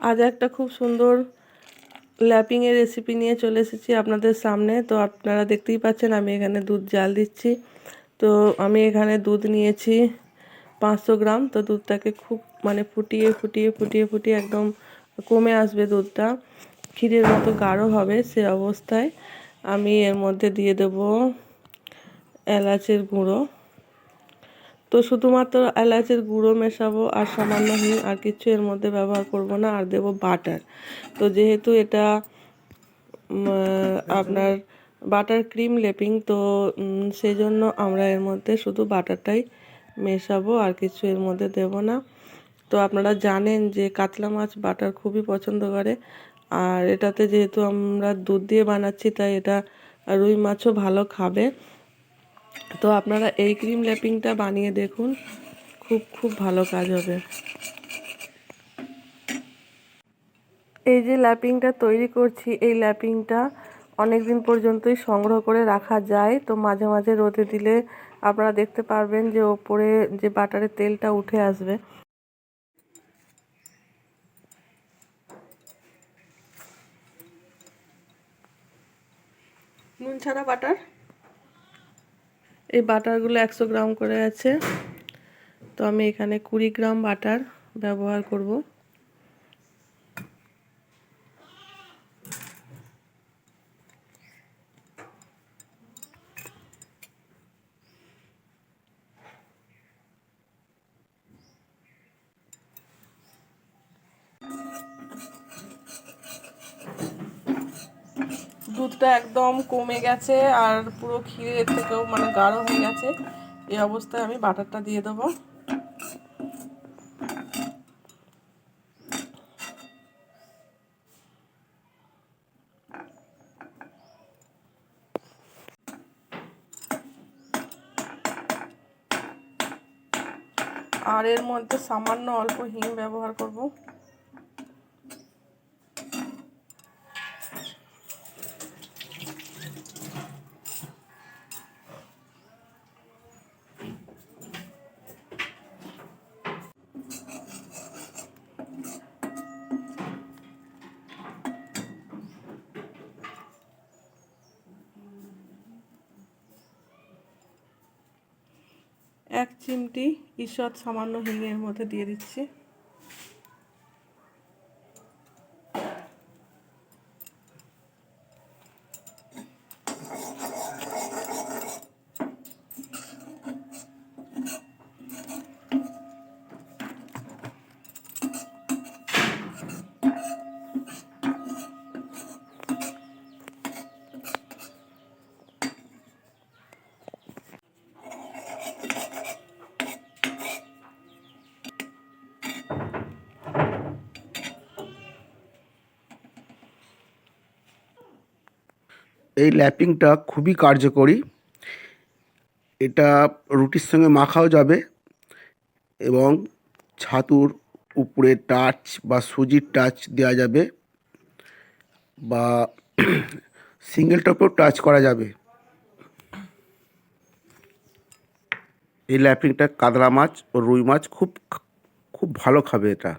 আজ একটা খুব সুন্দর ল্যাপিংয়ের রেসিপি নিয়ে চলে এসেছি আপনাদের সামনে। তো আপনারা দেখতেই পাচ্ছেন আমি এখানে দুধ জাল দিচ্ছি। তো আমি এখানে দুধ নিয়েছি পাঁচশো গ্রাম। তো দুধটাকে খুব মানে ফুটিয়ে ফুটিয়ে ফুটিয়ে ফুটিয়ে একদম কমে আসবে দুধটা। ক্ষীরের মতো গাঢ় হবে সে অবস্থায়। আমি এর মধ্যে দিয়ে দেব এলাচের গুঁড়ো। তো শুধুমাত্র এলাচের গুঁড়ো মেশাবো আর সামান্য হিং আর কিছু এর মধ্যে ব্যবহার করব না, আর দেব বাটার। তো যেহেতু এটা আপনার বাটার ক্রিম লেপিং, তো সেই জন্য আমরা এর মধ্যে শুধু বাটারটাই মেশাবো আর কিছু এর মধ্যে দেব না। তো আপনারা জানেন যে কাতলা মাছ বাটার খুবই পছন্দ করে, আর এটাতে যেহেতু আমরা দুধ দিয়ে বানাচ্ছি, তাই এটা রুই মাছও ভালো খাবে। তো আপনারা এই ক্রিম ল্যাপিংটা বানিয়ে দেখুন। খুব খুব ভালো কাজ হবে। এই যে ল্যাপিংটা তৈরি করছি, এই ল্যাপিংটা অনেক দিন পর্যন্তই সংগ্রহ করে রাখা যায়। তো মাঝে মাঝে রোদে দিলে আপনারা দেখতে পারবেন যে ওপরে যে বাটারের তেলটা উঠে আসবে। নুন ছাড়া বাটার? এই বাটারগুলো একশো গ্রাম করে আছে। তো আমি এখানে কুড়ি গ্রাম বাটার ব্যবহার করব। দুধটা একদম কমে গেছে আর পুরো ক্ষীরের থেকেও মানে গাঢ় হয়ে গেছে। এই অবস্থায় আমি বাটারটা দিয়ে দেবো। আর এর মধ্যে সামান্য অল্প হিং ব্যবহার করব। এক চিমটি ঈষৎ সামান্য হিঙের মধ্যে দিয়ে দিচ্ছি। এই ল্যাপিংটা খুবই কার্যকরী। এটা রুটির সঙ্গে মাখাও যাবে এবং ছাতুর উপরে টাচ বা সুজির টাচ দেওয়া যাবে বা সিঙ্গেল টপেও টাচ করা যাবে। এই ল্যাপিংটা কাতলা মাছ ও রুই মাছ খুব খুব ভালো খাবে এটা।